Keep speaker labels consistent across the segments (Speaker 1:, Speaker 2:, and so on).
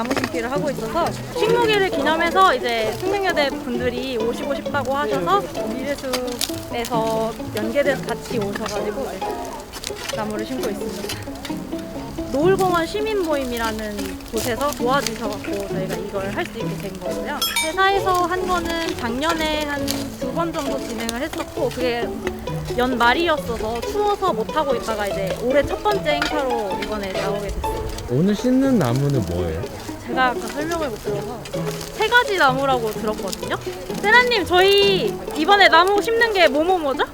Speaker 1: 나무 심기를 하고 있어서 식목일을 기념해서 이제 생명여대 분들이 오시고 싶다고 하셔서 미래숲에서 연계돼서 같이 오셔가지고 나무를 심고 있습니다. 노을공원 시민 모임이라는 곳에서 도와주셔갖고 저희가 이걸 할 수 있게 된 거고요. 회사에서 한 거는 작년에 한 두 번 정도 진행을 했었고 그게 연말이었어서 추워서 못 하고 있다가 이제 올해 첫 번째 행사로 이번에 나오게 됐어요.
Speaker 2: 오늘 심는 나무는 뭐예요?
Speaker 1: 제가 아까 설명을 못 들어서 세 가지 나무라고 들었거든요. 세라님 저희 이번에 나무 심는 게 뭐뭐뭐죠?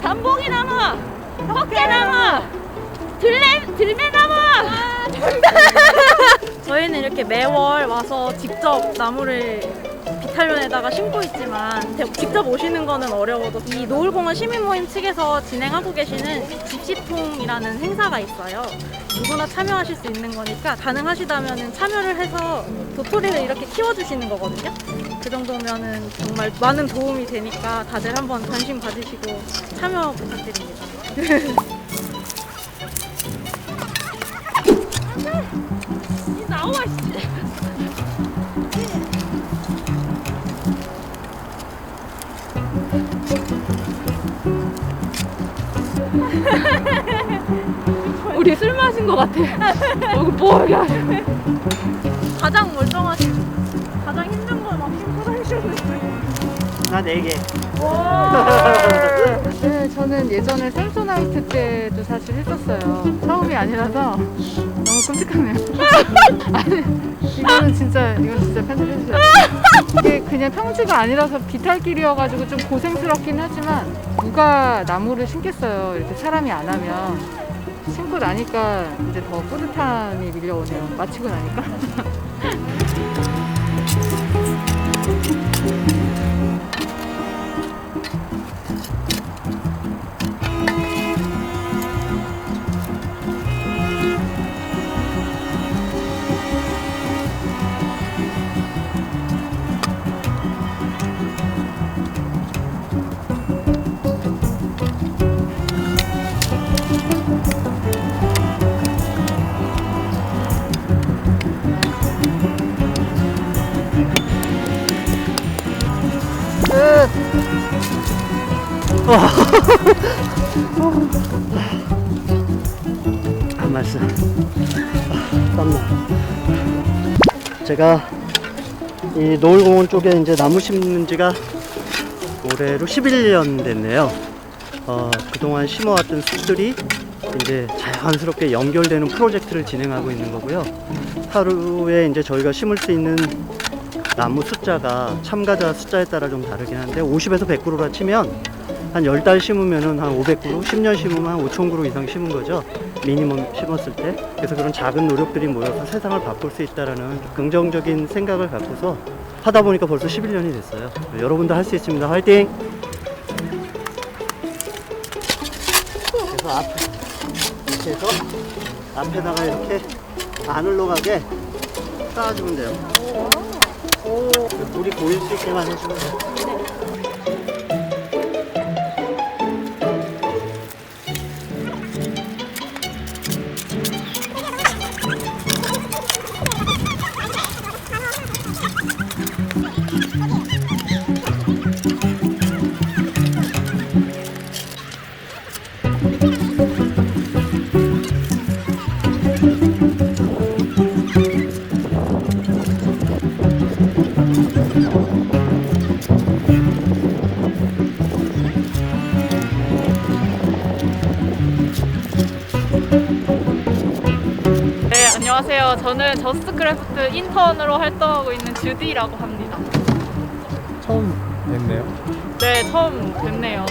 Speaker 1: 단봉이 나무, 헛개 나무, 들레 들매 나무. 저희는 이렇게 매월 와서 직접 나무를 비탈론에다가 심고 있지만 대- 직접 오시는 거는 어려워도 이 노을공원 시민모임 측에서 진행하고 계시는 집시통이라는 행사가 있어요. 누구나 참여하실 수 있는 거니까 가능하시다면 참여를 해서 도토리를 이렇게 키워주시는 거거든요. 그 정도면은 정말 많은 도움이 되니까 다들 한번 관심 가지시고 참여 부탁드립니다.
Speaker 3: 마신 것 같아. 얼굴 뽀얗게 하시네.
Speaker 1: 가장 멀쩡하신 가장 힘든 걸 막 힘들어 하셨는데.
Speaker 4: 나 4개.
Speaker 3: 네, 저는 예전에 샘소나이트 때도 사실 했었어요. 처음이 아니라서 너무 끔찍하네요. 아니, 이거는 진짜, 이건 진짜 편집해주세요. 이게 그냥 평지가 아니라서 비탈길이어가지고 좀 고생스럽긴 하지만 누가 나무를 심겠어요. 이렇게 사람이 안 하면. 심고 나니까 이제 더 뿌듯함이 밀려오네요. 마치고 나니까.
Speaker 4: 한 말씀. 아, 땀나. 제가 이 노을공원 쪽에 이제 나무 심는 지가 올해로 11년 됐네요. 어, 그동안 심어왔던 숲들이 이제 자연스럽게 연결되는 프로젝트를 진행하고 있는 거고요. 하루에 이제 저희가 심을 수 있는 나무 숫자가 참가자 숫자에 따라 좀 다르긴 한데 50에서 100그루라 치면 한 10달 심으면은 한 500그루, 10년 심으면 한 5,000그루 이상 심은 거죠. 미니멈 심었을 때. 그래서 그런 작은 노력들이 모여서 세상을 바꿀 수 있다라는 긍정적인 생각을 갖고서 하다 보니까 벌써 11년이 됐어요. 여러분도 할 수 있습니다. 화이팅! 그래서 앞에, 이렇게 해서 앞에다가 이렇게 안 흘러가게 쌓아주면 돼요. 물이 고일 수 있게만 해주면 돼요.
Speaker 3: 안녕하세요. 저는 저스트크래프트 인턴으로 활동하고 있는 주디라고 합니다.
Speaker 2: 처음 뵙네요.
Speaker 3: 네, 처음 뵙네요.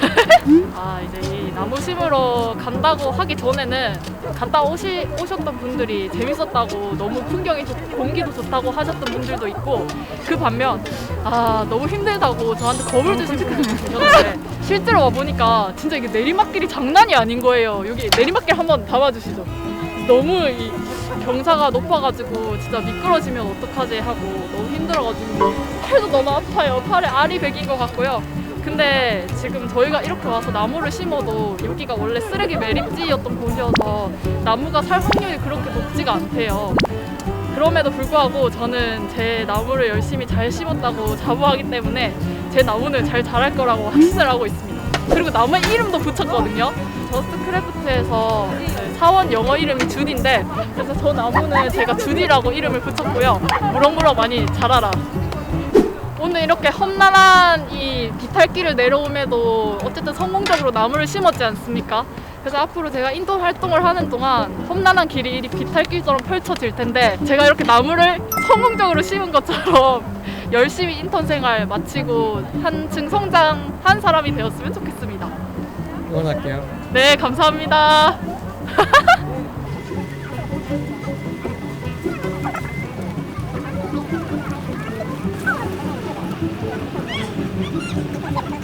Speaker 3: 아, 이제 이 나무 심으러 간다고 하기 전에는 갔다 오시, 오셨던 분들이 재밌었다고 너무 풍경이 좋고 공기도 좋다고 하셨던 분들도 있고 그 반면 아, 너무 힘들다고 저한테 겁을 주신 분들도 계셨는데 실제로 와보니까 진짜 이게 내리막길이 장난이 아닌 거예요. 여기 내리막길 한번 담아주시죠. 너무 이 경사가 높아가지고 진짜 미끄러지면 어떡하지 하고 너무 힘들어가지고 팔도 너무 아파요. 팔에 알이 베긴 것 같고요. 근데 지금 저희가 이렇게 와서 나무를 심어도 여기가 원래 쓰레기 매립지였던 곳이어서 나무가 살 확률이 그렇게 높지가 않대요. 그럼에도 불구하고 저는 제 나무를 열심히 잘 심었다고 자부하기 때문에 제 나무는 잘 자랄 거라고 확신을 하고 있습니다. 그리고 나무에 이름도 붙였거든요. 저스트 크래프트에서 네, 사원 영어 이름이 주디인데 그래서 저 나무는 제가 주디라고 이름을 붙였고요. 무럭무럭 많이 자라라. 오늘 이렇게 험난한 이 비탈길을 내려옴에도 어쨌든 성공적으로 나무를 심었지 않습니까? 그래서 앞으로 제가 인턴 활동을 하는 동안 험난한 길이 이 비탈길처럼 펼쳐질 텐데 제가 이렇게 나무를 성공적으로 심은 것처럼 열심히 인턴 생활 마치고 한층 성장한 사람이 되었으면 좋겠습니다.
Speaker 2: 응원할게요.
Speaker 3: 네, 감사합니다.